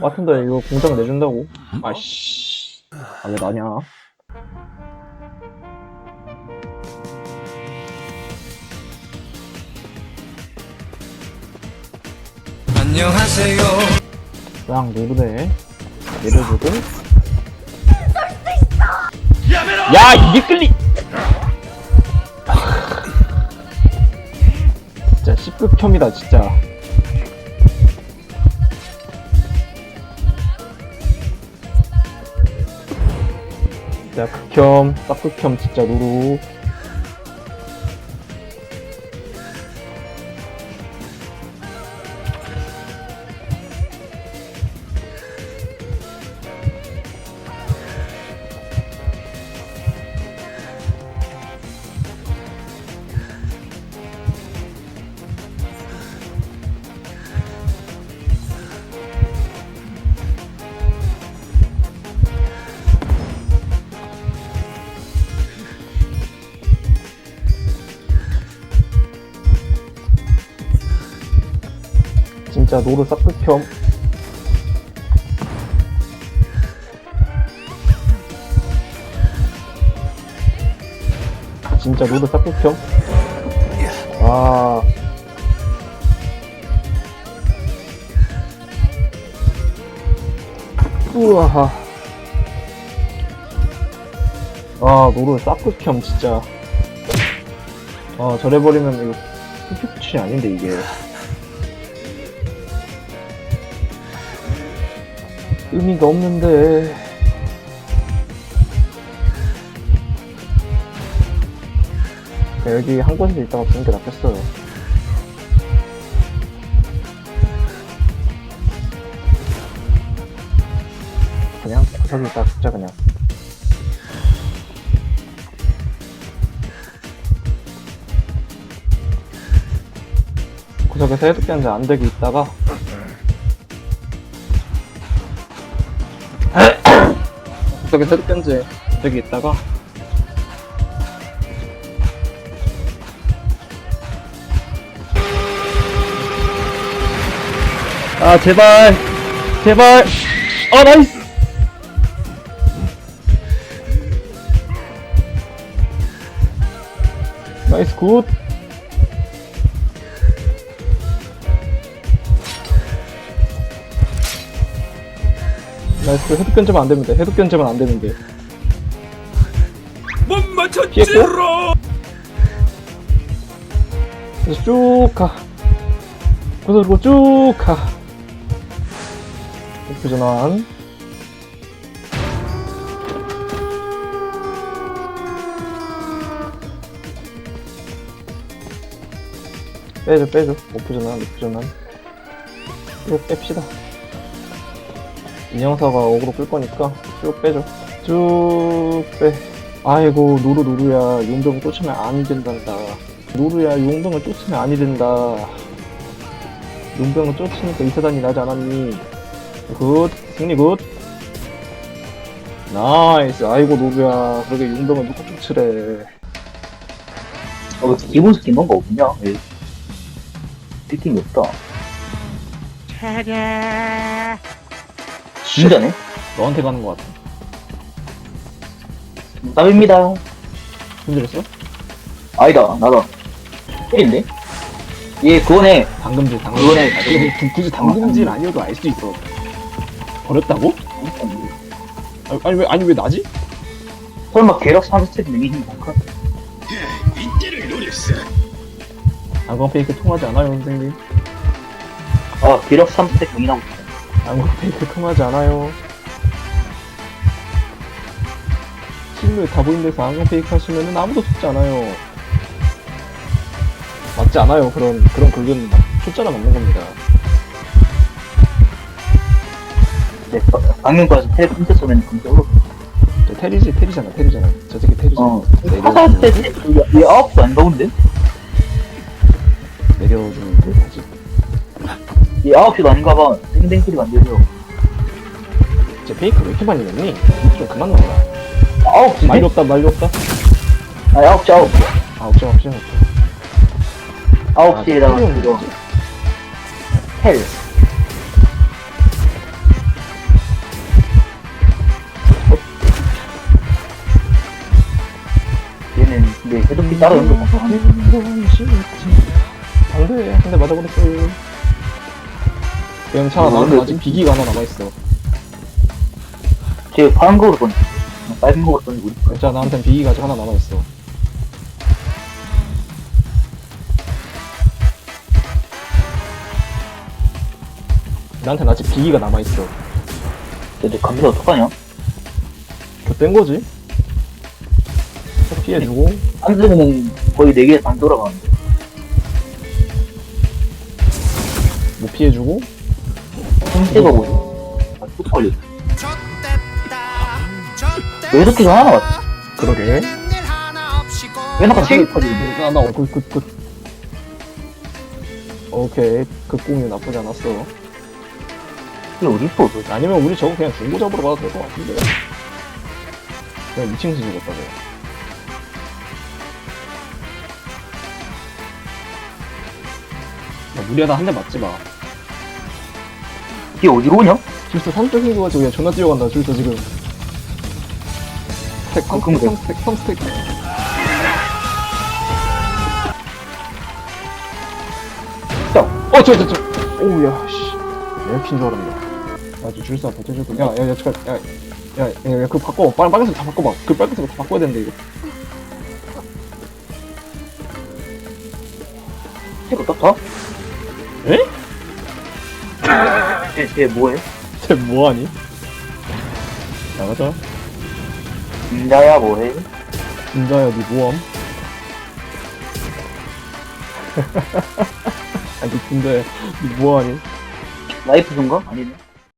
같은데 이거 공장 내준다고? 아씨. 아, 왜 나냐? 안녕하세요. 랑 노르네. 내려주고. 야, 이게 끌리! 진짜 10급 혐이다, 진짜. 진짜 극혐, 싹극혐, 진짜 루루. 진짜 노루 싹극혐. 진짜 노루 싹극혐. 아. 우와. 아, 노루 싹극혐, 진짜. 아, 저래 버리면 이거 푸피푸치 아닌데, 이게. 의미가 없는데. 그냥 여기 한 곳에 있다가 보는 게 낫겠어요. 그냥 구석에 있다가 죽자 그냥. 구석에서 해독기 한잔 안 되게 있다가 구석에 새벽 견제 저기 있다가. 아 제발. 제발. 아 나이스. 나이스 굿 나이스 해독 견제만 안돼 해독 견제만 안돼 못? 맞췄지로. 그래서 쭉 가. 그래서 쭉 가. 목표 전환. 빼줘, 빼줘. 목표 전환, 목표 전환. 쭉 뺍시다. 인형사가 어그로 끌 거니까 쭉 빼줘. 쭉 빼. 아이고, 노루, 노루야. 용병 쫓으면 아니 된단다. 노루야 용병을 쫓으면 아니 된다 용병을 쫓으니까 이 사단이 나지 않았니 굿 승리 굿 나이스 아이고 노루야 그러게 용병을 누구 쫓으래 어, 그 기본 스킨 뭔가 없냐? 예. 느낌이 없다. 진짜네? 너한테 가는 것 같아 답입니다. 힘들었어? 아니다, 나다. 힐인데? 얘 그거네. 당금질 당금질 그거네. 아니, 굳- 굳이 당금질 아니어도 알 수 있어 버렸다고? 아니, 아니 왜 아니 왜 나지? 설마 계력 3스텝 능이신 건가? 이때를 노렸어. 안광 페이크 통하지 않아요 선생님 아, 계력 3스텝 능이라고 안광 페이크 통하지 않아요. 실물 다 보인 데서 안광 페이크 하시면은 아무도 죽지 않아요. 맞지 않아요 그런 그런 긁은 초짜나 맞는 겁니다. 네, 바- 방금 거에서 텔 핀트 쏘면 진짜 어렵 저 테리지 테리잖아 테리잖아. 저 새끼 테리지. 어. 내려 화살 스텝, 얘 아홉도 안 가운데? 내려주는데 다시 얘 아홉시도 아닌가 봐. 땡땡끼리 만들죠. 쟤 페이크 왜 이렇게 많이 넣니? 좀 그만 넣어라. 아홉 시. 많이 넣었다, 많이 넣었다. 아, 아홉 시, 아홉 시. 아, 없죠, 없죠, 없죠. 아홉 시에다가 아, 이거. 헬. 어? 얘는 근데 해독기 따로 연습 못 하네. 안 돼. 근데 맞아버렸어요. 영차 나한테 아직 비기가 하나 남아있어 쟤 파란 거로 던지. 빨간 거로 던지고. 영차 나한텐 비기가 아직 하나 남아있어 나한텐 아직 비기가 남아있어 쟤내 감자 어떡하냐? 그땐 거지 피해주고 안 쓰면은 거의 4개 반 돌아가는데. 못 피해주고 힘세가 뭐지? 아, 뚝 걸렸어. 좆됐다 왜 이렇게 하나 왔지? 그러게 일 하나 없이고 왜 나가 책이 퍼지는데? 나 나 굿 굿 굿 오케이 그 공유 나쁘지 않았어 이게 어딨어, 도대체? 아니면 우리 저거 그냥 중고 잡으러 가도 될 것 같은데 그냥 미친듯이 죽었다고 야, 무리하다 한 대 맞지 마 이게 어디로 오냐? 줄서 3스택인 거 가지고 그냥 존나 뛰어간다 줄서 지금 스택 아, 그럼 돼. 3스택 3스택 야, 어, 저, 저, 저. 오우야, 씨. 에어킨 줄 알았네. 아주 줄사 버텨줄 거. 야, 야, 야, 잠깐, 야, 야, 야, 야, 그거 바꿔. 빨, 빨간색 다 바꿔봐. 그 빨간색 다 바꿔야 되는데, 이거. 쟤 어떻다? 에? 쟤, 쟤 뭐해? 쟤 뭐하니? 나가자. 인자야 뭐해? 진짜야, 니 뭐함? 아니, 근데, 니 뭐하니? 라이프 선가? 아니네.